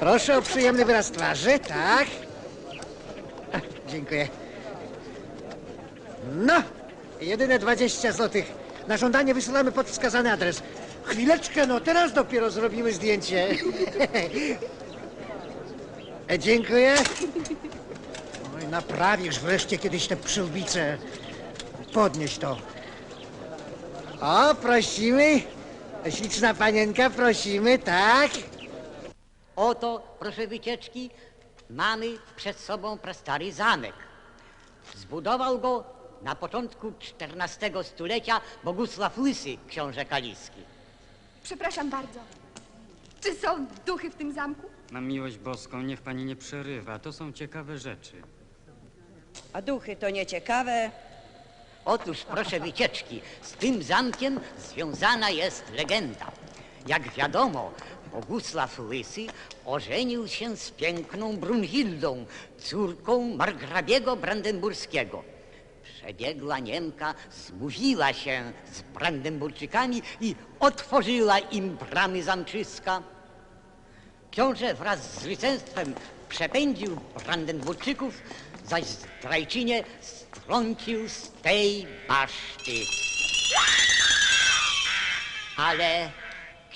Proszę o przyjemny wyraz twarzy, tak? Dziękuję. No, jedyne 20 złotych. Na żądanie wysyłamy pod wskazany adres. Chwileczkę, no teraz dopiero zrobimy zdjęcie. E, Dziękuję. Oj, naprawisz wreszcie kiedyś te przyłbice. Podnieś to. O, prosimy. Śliczna panienka, prosimy, tak? Oto, proszę wycieczki, mamy przed sobą prastary zamek. Zbudował go na początku XIV stulecia Bogusław Łysy, książę kaliski. Przepraszam bardzo. Czy są duchy w tym zamku? Na miłość boską, niech pani nie przerywa. To są ciekawe rzeczy. A duchy to nieciekawe. Otóż, proszę wycieczki, z tym zamkiem związana jest legenda. Jak wiadomo, Bogusław Łysy ożenił się z piękną Brunhildą, córką margrabiego brandenburskiego. Przebiegła Niemka zmówiła się z Brandenburczykami i otworzyła im bramy zamczyska. Książę wraz z rycerstwem przepędził Brandenburczyków, zaś zdrajczynię strącił z tej baszty. Ale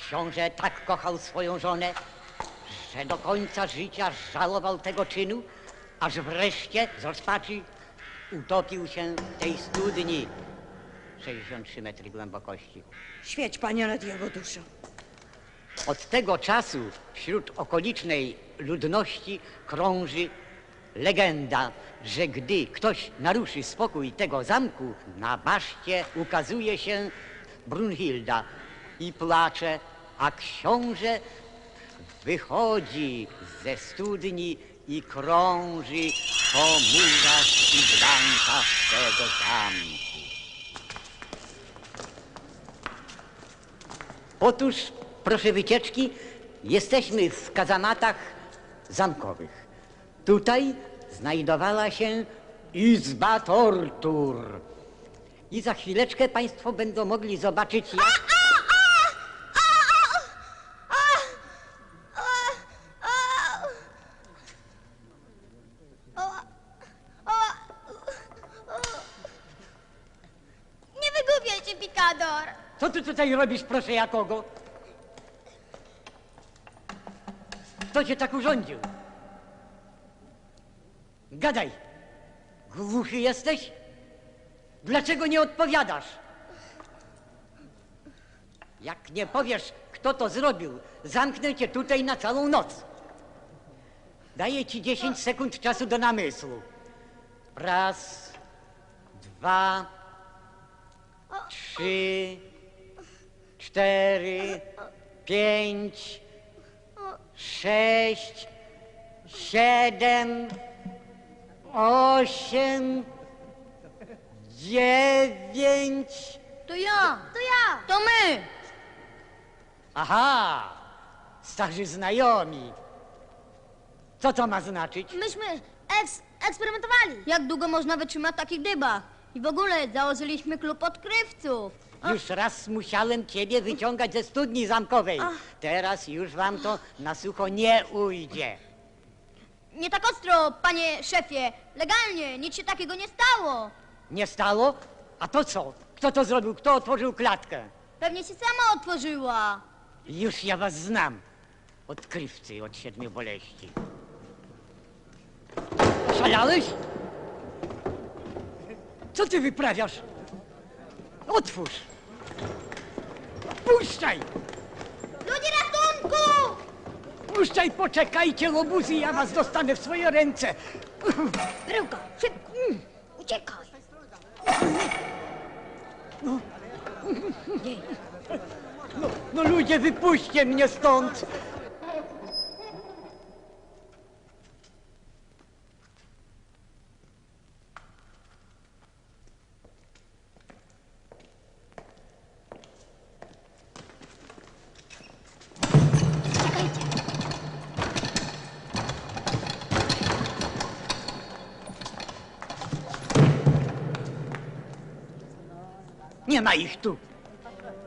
książę tak kochał swoją żonę, że do końca życia żałował tego czynu, aż wreszcie z rozpaczy utopił się w tej studni 63 metry głębokości. Świeć, panie, nad jego duszą. Od tego czasu wśród okolicznej ludności krąży legenda, że gdy ktoś naruszy spokój tego zamku, na baszcie ukazuje się Brunhilda i placze, a książę wychodzi ze studni i krąży po murach i blankach tego zamku. Otóż, proszę wycieczki, jesteśmy w kazamatach zamkowych. Tutaj znajdowała się izba tortur. I za chwileczkę Państwo będą mogli zobaczyć, jak... Nie wygłupiaj się, pikador! Co ty tutaj robisz, proszę jakogo? Kto cię tak urządził? Gadaj. Głuchy jesteś? Dlaczego nie odpowiadasz? Jak nie powiesz, kto to zrobił, zamknę cię tutaj na całą noc. Daję ci 10 sekund czasu do namysłu. Raz, dwa, trzy, cztery, pięć, sześć, siedem, osiem, dziewięć. To ja! To ja! To my! Aha, starzy znajomi. Co to ma znaczyć? Myśmy eks eksperymentowali. Jak długo można wytrzymać w takich dybach? I w ogóle założyliśmy klub odkrywców. Już raz musiałem ciebie wyciągać ze studni zamkowej. Teraz już wam to na sucho nie ujdzie. Nie tak ostro, panie szefie. Legalnie, nic się takiego nie stało. Nie stało? A to co? Kto to zrobił? Kto otworzył klatkę? Pewnie się sama otworzyła. Już ja was znam. Odkrywcy od siedmiu boleści. Szalałeś? Co ty wyprawiasz? Otwórz! Puszczaj! Ludzie ratunku! Puszczaj, poczekajcie, łobuzy, ja was dostanę w swoje ręce. Bryłka, szybko! Uciekaj! No, no ludzie, wypuśćcie mnie stąd. Nie ma ich tu.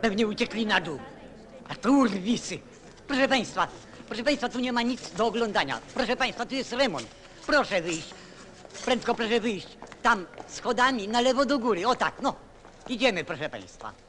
Pewnie uciekli na dół. A tu urwisy. Proszę Państwa, Proszę państwa, tu nie ma nic do oglądania. Proszę państwa, tu jest remont. Proszę wyjść. Prędko proszę wyjść. Tam schodami na lewo do góry. O tak, no. Idziemy, proszę państwa.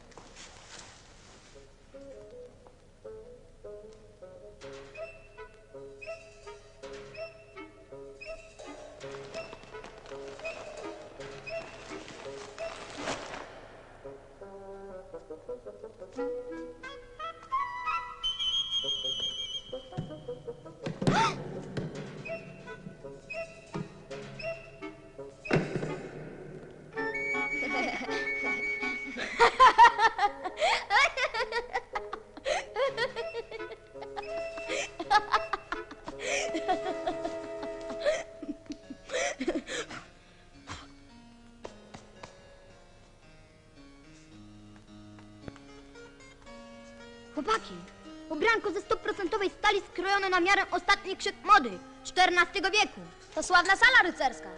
XIV wieku. To sławna sala rycerska.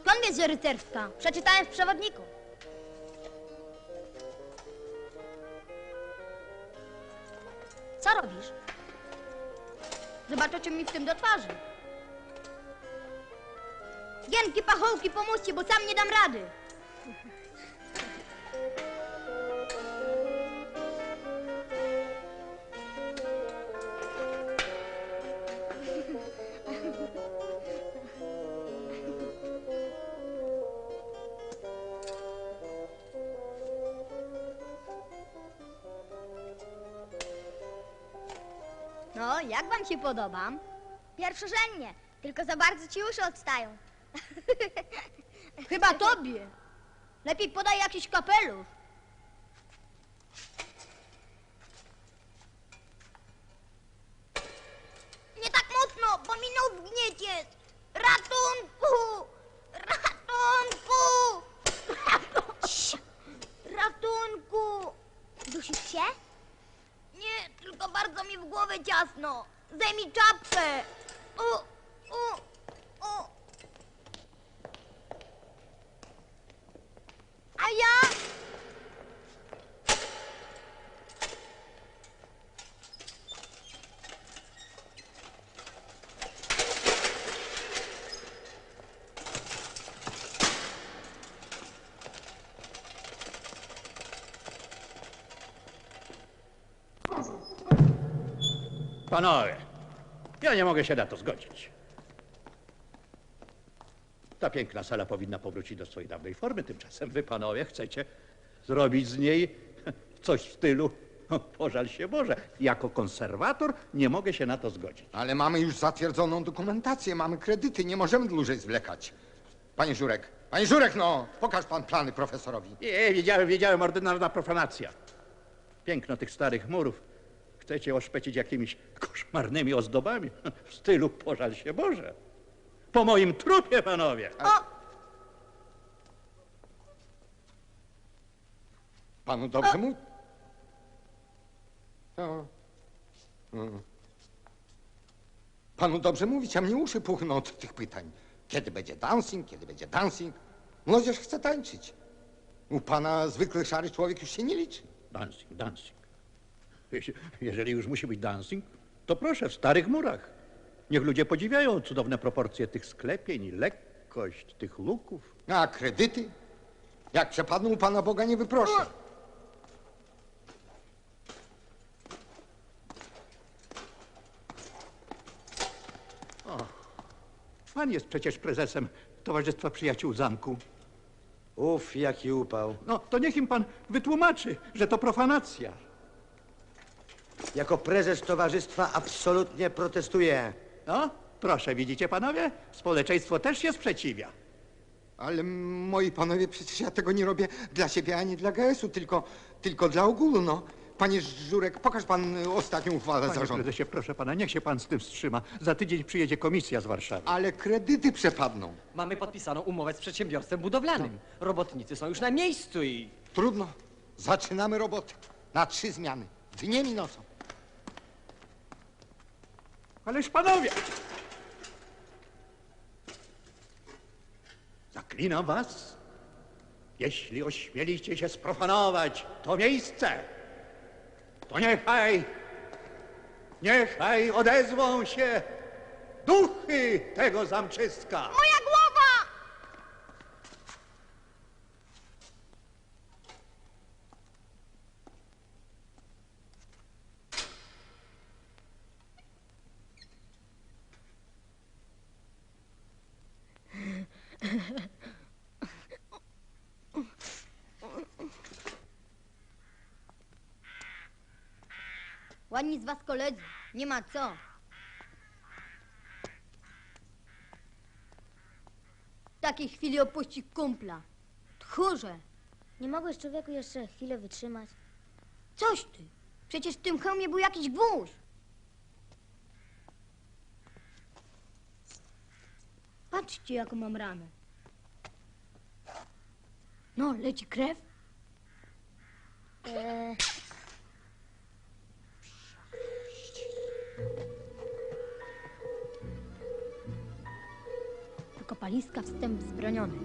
Skąd wiesz, że rycerska? Przeczytałem w przewodniku. Co robisz? Zobaczycie mi w tym do twarzy. Gienki, pachołki, pomóżcie, bo sam nie dam rady. Jak wam się podobam? Pierwszorzędnie, tylko za bardzo ci uszy odstają. Chyba tobie. Lepiej podaj jakiś kapelusz. Nie tak mocno, bo mi nos gniecie. Ratunku! Ratunku! Ratunku! Dusisz się? Nie, tylko bardzo mi w głowę ciasno. Zdejmij czapkę. U, u, u. A ja? Panowie, ja nie mogę się na to zgodzić. Ta piękna sala powinna powrócić do swojej dawnej formy, tymczasem wy, panowie, chcecie zrobić z niej coś w stylu, pożal się Boże. Jako konserwator nie mogę się na to zgodzić. Ale mamy już zatwierdzoną dokumentację, mamy kredyty, nie możemy dłużej zwlekać. Panie Żurek, panie Żurek, no, pokaż pan plany profesorowi. Nie, wiedziałem, wiedziałem, ordynarna profanacja. Piękno tych starych murów chcecie oszpecić jakimiś koszmarnymi ozdobami w stylu pożal się Boże. Po moim trupie, panowie. Panu dobrze mu? O. Mm. Panu dobrze mówić, a mnie uszy puchną od tych pytań. Kiedy będzie dancing, kiedy będzie dancing? Młodzież chce tańczyć. U pana zwykły szary człowiek już się nie liczy. Dancing, dancing. Jeżeli już musi być dancing, to proszę w starych murach. Niech ludzie podziwiają cudowne proporcje tych sklepień, lekkość tych luków. A kredyty? Jak przepadną u pana Boga, nie wyproszę. Pan jest przecież prezesem Towarzystwa Przyjaciół Zamku. Uf, jaki upał. No, to niech im pan wytłumaczy, że to profanacja. Jako prezes towarzystwa absolutnie protestuję. No, proszę, widzicie panowie? Społeczeństwo też się sprzeciwia. Ale moi panowie, przecież ja tego nie robię dla siebie ani dla GS-u, tylko, tylko dla ogólu, no. Panie Żurek, pokaż pan y, ostatnią uchwałę Panie zarządu. prezesie, proszę pana, niech się pan z tym wstrzyma. Za tydzień przyjedzie komisja z Warszawy. Ale kredyty przepadną. Mamy podpisaną umowę z przedsiębiorstwem budowlanym. Robotnicy są już na miejscu i Trudno. Zaczynamy robotę. Na trzy zmiany. Dniem i nocą. Ależ panowie! Zaklinam was, jeśli ośmieliście się sprofanować to miejsce, to niechaj Niechaj odezwą się duchy tego zamczyska. Moja Ładni z was koledzy, nie ma co. W takiej chwili opuści kumpla. Tchórze, Nie mogłeś człowieku jeszcze chwilę wytrzymać? coś ty. Przecież w tym hełmie był jakiś gwóźdź. Patrzcie, jaką mam ranę. No, leci krew. Do kopaliska wstęp wzbroniony.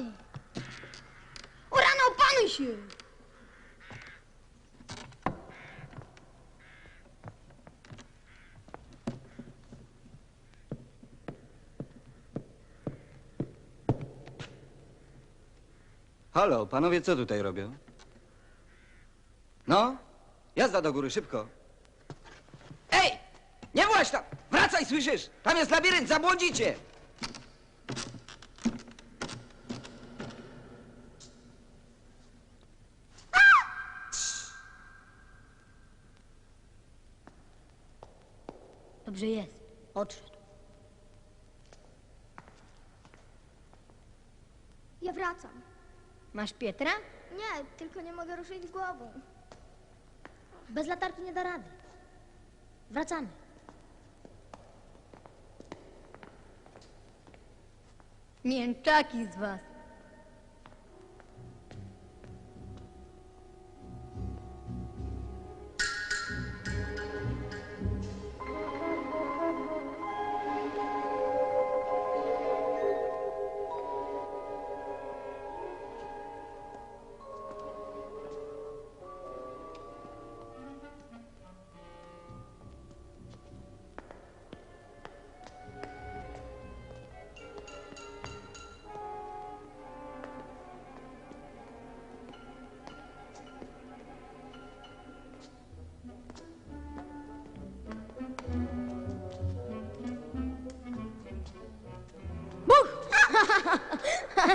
Co ty? O rano, opanuj się! Halo, panowie, co tutaj robią? No, jazda do góry, szybko. Ej! Nie właź tam! Wracaj, słyszysz? Tam jest labirynt, zabłądzicie! Dobrze jest. Odszedł. Ja wracam. Masz Pietra? Nie, tylko nie mogę ruszyć głową. Bez latarki nie da rady. Wracamy. Mięczaki z was.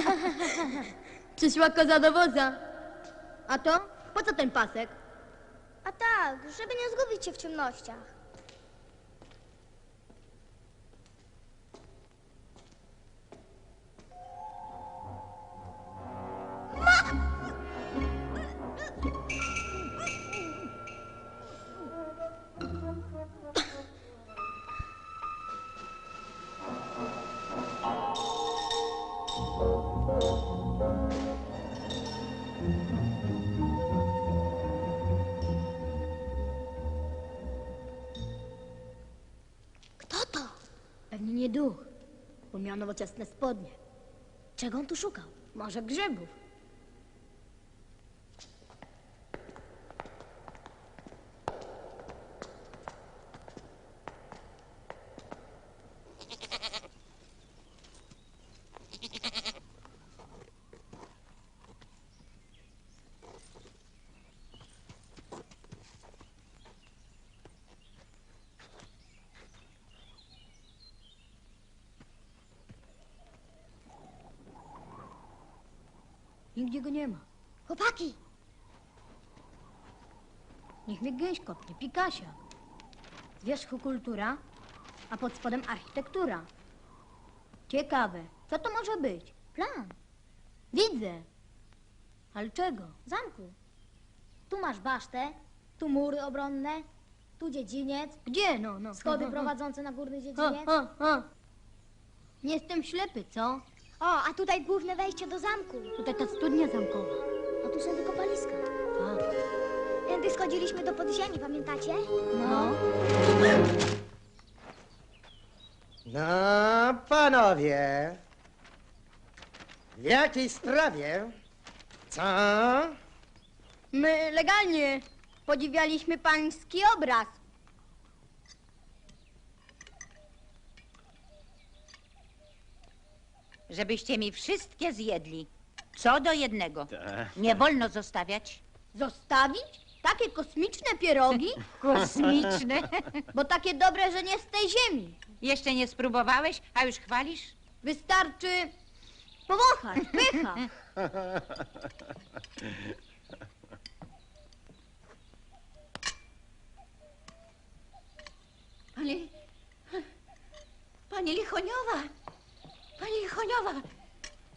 Przyszła koza do woza. A to? Po co ten pasek? A tak, żeby nie zgubić się w ciemnościach. Miał nowoczesne spodnie. Czego on tu szukał? Może grzybów. Nigdzie go nie ma. Chłopaki, Niech mnie gęś kopnie, Pikasia. Z wierzchu kultura, a pod spodem architektura. Ciekawe, co to może być? plan Widzę. Ale czego? zamku. Tu masz basztę, tu mury obronne, tu dziedziniec, Gdzie? No, no. schody prowadzące na górny dziedziniec. O, o, o. Nie jestem ślepy, co? O, a tutaj główne wejście do zamku. Tutaj ta studnia zamkowa. A tu są wykopaliska. A, Tędy schodziliśmy do podziemi, pamiętacie? no. No, panowie. W jakiej sprawie? Co? My legalnie podziwialiśmy pański obraz. Żebyście mi wszystkie zjedli. Co do jednego. Nie wolno zostawiać. Zostawić? Takie kosmiczne pierogi? Kosmiczne. Bo takie dobre, że nie z tej ziemi. Jeszcze nie spróbowałeś, a już chwalisz? Wystarczy powąchać, pycha. Pani... Pani Lichoniowa! Lichoniowa!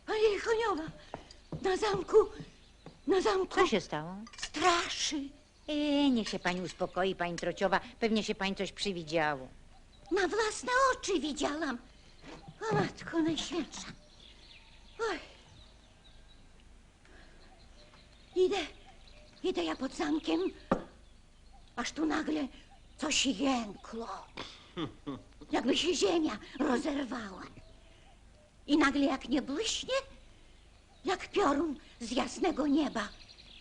Pani Lichoniowa! Na zamku... Na zamku... Co się stało? Straszy! E, niech się pani uspokoi, pani Trociowa. Pewnie się pani coś przywidziało. Na własne oczy widziałam. O matko najświętsza. Oj. Idę, idę ja pod zamkiem, aż tu nagle coś jękło. Jakby się ziemia rozerwała. I nagle jak nie błyśnie, jak piorun z jasnego nieba.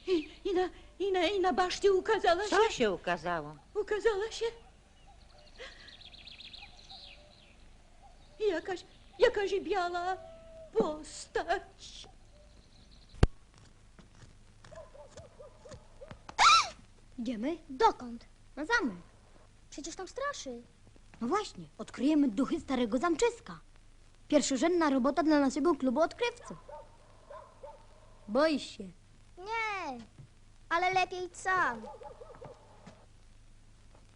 I, i, na, i, na, I na baszcie ukazała się... Co się ukazało? Ukazała się jakaś, jakaś biała postać. Idziemy Dokąd? na zamek. Przecież tam straszy. No właśnie, odkryjemy duchy starego zamczyska. Pierwszorzędna robota dla naszego klubu odkrywców. Boisz się? Nie, ale lepiej sam.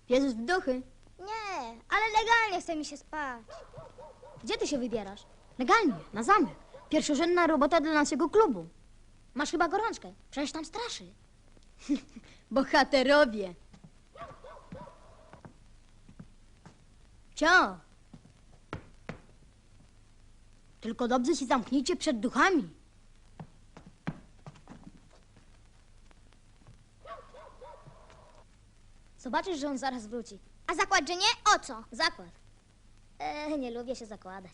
Wierzysz w duchy? Nie, ale legalnie chce mi się spać. Gdzie ty się wybierasz? Legalnie, na zamek. Pierwszorzędna robota dla naszego klubu. Masz chyba gorączkę, przecież tam straszy. Bohaterowie. Cio. Tylko dobrze się zamknijcie przed duchami. Zobaczysz, że on zaraz wróci. A zakład, że nie? O co? Zakład. E, nie lubię się zakładać.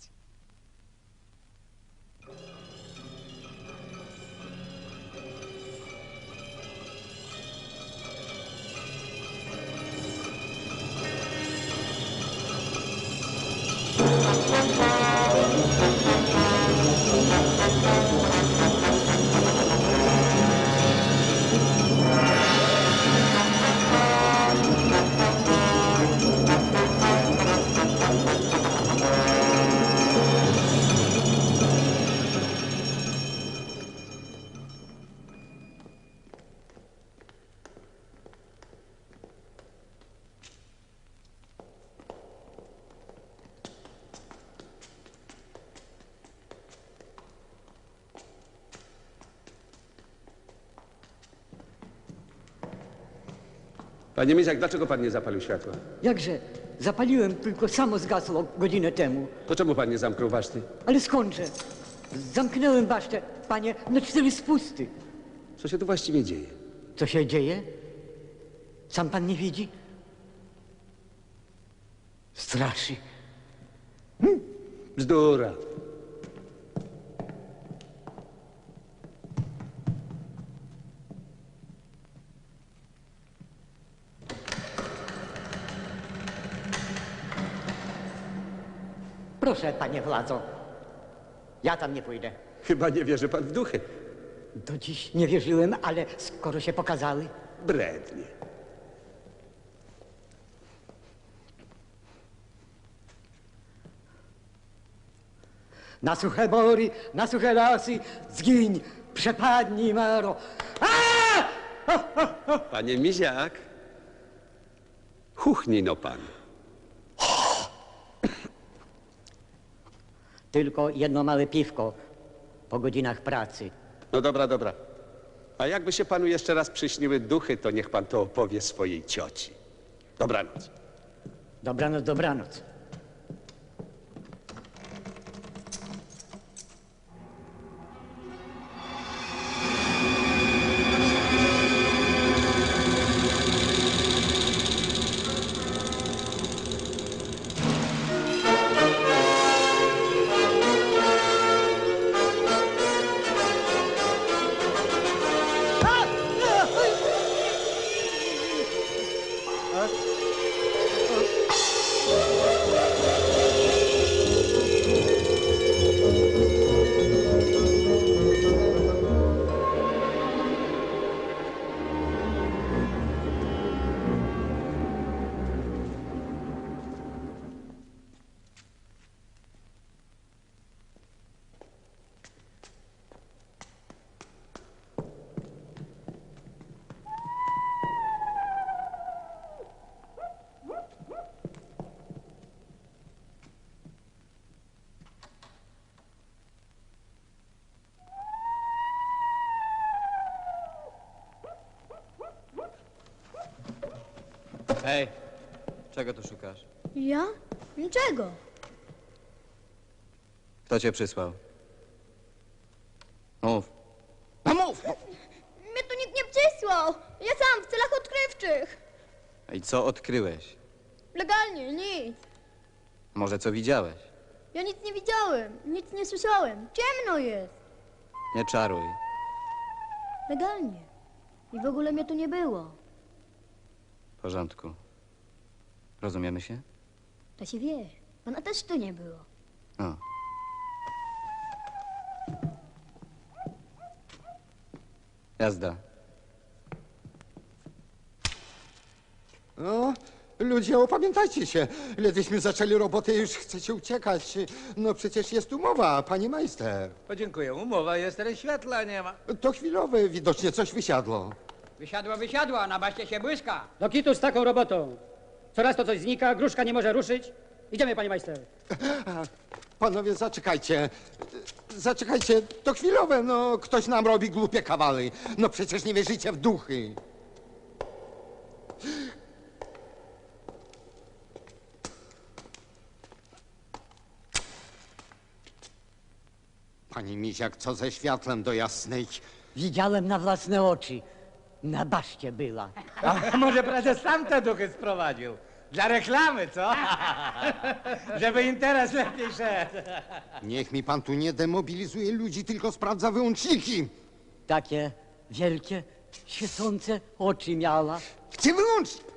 Panie Misiak, dlaczego pan nie zapalił światła? Jakże? Zapaliłem, tylko samo zgasło godzinę temu. To czemu pan nie zamknął baszty? Ale skądże? Zamknąłem basztę, panie, na cztery spusty. Co się tu właściwie dzieje? Co się dzieje? Sam pan nie widzi? Straszy. Bzdura. Proszę, panie władzo. Ja tam nie pójdę. Chyba nie wierzy pan w duchy. Do dziś nie wierzyłem, ale skoro się pokazały, Brednie. na suche bory, na suche lasy, zgiń, Przepadnij, Maro. Panie Miziak. Chuchnij no pan. Tylko jedno małe piwko po godzinach pracy. No dobra, dobra. A jakby się panu jeszcze raz przyśniły duchy, to niech pan to opowie swojej cioci. Dobranoc. Dobranoc, dobranoc. Hej, czego tu szukasz? Ja? Niczego. Kto cię przysłał? Mów. No mów! Mnie tu nikt nie przysłał. Ja sam w celach odkrywczych. I co odkryłeś? Legalnie, nic. Może co widziałeś? Ja nic nie widziałem, nic nie słyszałem. Ciemno jest. Nie czaruj. Legalnie. I w ogóle mnie tu nie było. W porządku. Rozumiemy się? To się wie. Ona też tu nie było. O. Jazda. No, ludzie, opamiętajcie się. Ledwyśmy zaczęli robotę, już chcecie uciekać. No przecież jest umowa, pani majster. Podziękuję. Umowa jest, ale światła nie ma. To chwilowe, widocznie coś wysiadło. Wysiadła, wysiadła, na baście się błyska. Do kitu z taką robotą. Coraz to coś znika, gruszka nie może ruszyć. Idziemy, pani majster. Panowie, zaczekajcie. Zaczekajcie, to chwilowe, no ktoś nam robi głupie kawaly. No przecież nie wierzycie w duchy. Pani Miziak, co ze światlem do jasnej? Widziałem na własne oczy. Na baszcie była. A może prezes sam te duchy sprowadził? Dla reklamy, co? Żeby interes lepiej szedł. Niech mi pan tu nie demobilizuje ludzi, tylko sprawdza wyłączniki. Takie wielkie, świecące oczy miała. Gdzie wyłącznik?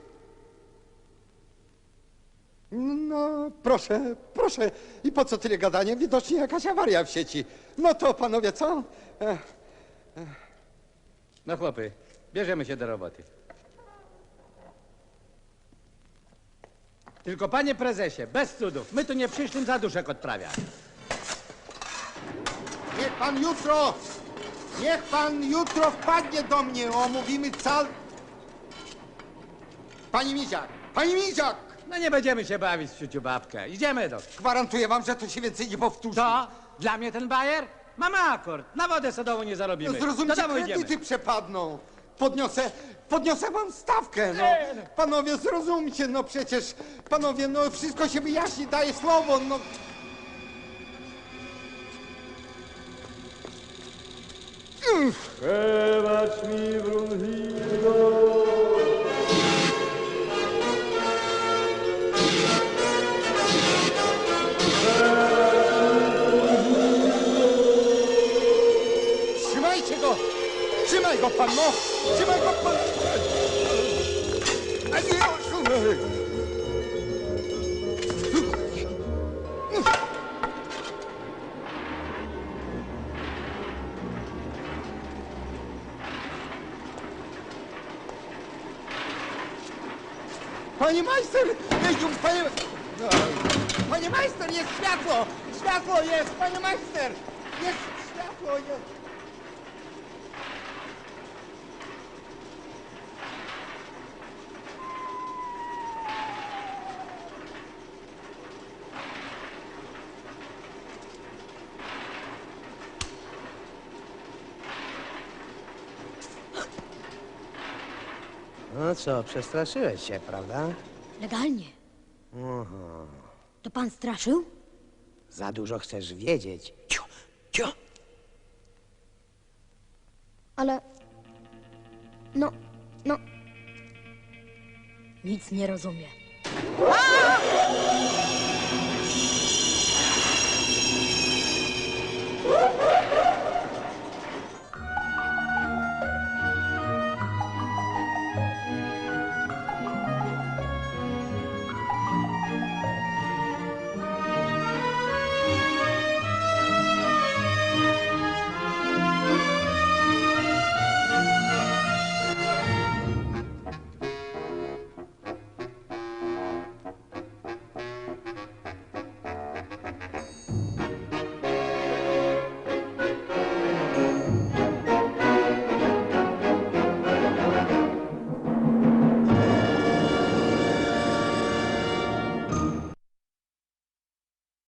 No, proszę, proszę. I po co tyle gadania? Widocznie jakaś awaria w sieci. No to panowie, co? E, No chłopy, bierzemy się do roboty. Tylko panie prezesie, bez cudów, my tu nie przyszłym zaduszek odprawiać. Niech pan jutro, niech pan jutro wpadnie do mnie, omówimy cal... Pani Miziak, pani Miziak! No nie będziemy się bawić w ciuciu babkę. Idziemy do... Gwarantuję wam, że to się więcej nie powtórzy. Co? Dla mnie ten bajer? Mamy akord. Na wodę sodową nie zarobimy. No zrozumcie, Do domu kredyty idziemy. przepadną. Podniosę, podniosę wam stawkę, no. Panowie, zrozumcie, no przecież, panowie, no wszystko się wyjaśni, daję słowo, no. Uff. Przebacz mi, Brunhildo. Trzymaj go pan, no! Trzymaj go pan! A nie, Panie majster! Jeździł, panie... Oj. Panie majster, jest światło! Światło jest, panie majster! Jest światło, jest... No co, przestraszyłeś się, prawda? Legalnie. Oho. To pan straszył? Za dużo chcesz wiedzieć. Cio, cio. Ale... No, no... Nic nie rozumiem.